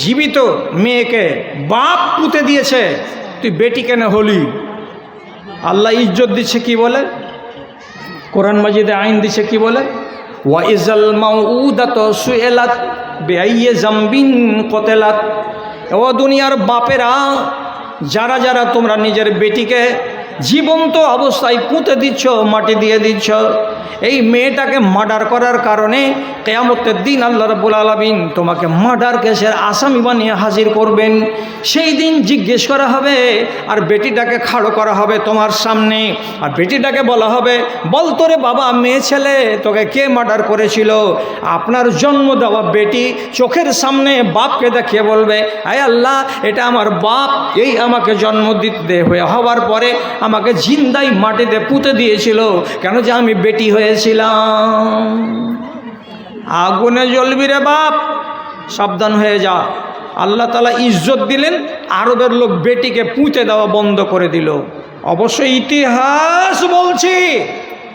জীবিত মেয়েকে বাপ পুঁতে দিয়েছে, তুই বেটি কেন হলি? আল্লাহ ইজ্জত দিচ্ছে কি বলে? কোরআন মাজিদে আইন দিচ্ছে কি বলে? ওয়াইজাল মাউদাত সুয়েলাত বেআইয়ে জাম্বিন কতেলাত। ও দুনিয়ার বাপেরা, যারা যারা তোমরা নিজের বেটিকে জীবন্ত অবস্থায় পুঁতে দিচ্ছ, মাটি দিয়ে দিচ্ছ। এই মেয়েটাকে মার্ডার করার কারণে কেয়ামতের দিন আল্লাহ রব্বুল আলমিন তোমাকে মার্ডার কেসের আসামি বানিয়ে হাজির করবেন। সেই দিন জিজ্ঞেস করা হবে, আর বেটিটাকে খাড়ো করা হবে তোমার সামনে? আর বেটিটাকে বলা হবে, বল তোরে বাবা, মেয়ে ছেলে, তোকে কে মার্ডার করেছিল? আপনার জন্ম দেওয়া বেটি চোখের সামনে বাপকে দেখিয়ে বলবে, আয় আল্লাহ, এটা আমার বাপ, এই আমাকে জন্ম দিতে হয়ে হওয়ার পরে আমাকে জিন্দাই মাটিতে পুঁতে দিয়েছিল। কেন যে আমি বেটি হয়েছিলাম। আগুনে জ্বলবি রে বাপ, সাবধান হয়ে যা। আল্লাহ তালা ইজ্জত দিলেন, আরবের লোক বেটিকে পুঁতে দেওয়া বন্ধ করে দিল। অবশ্যই ইতিহাস বলছি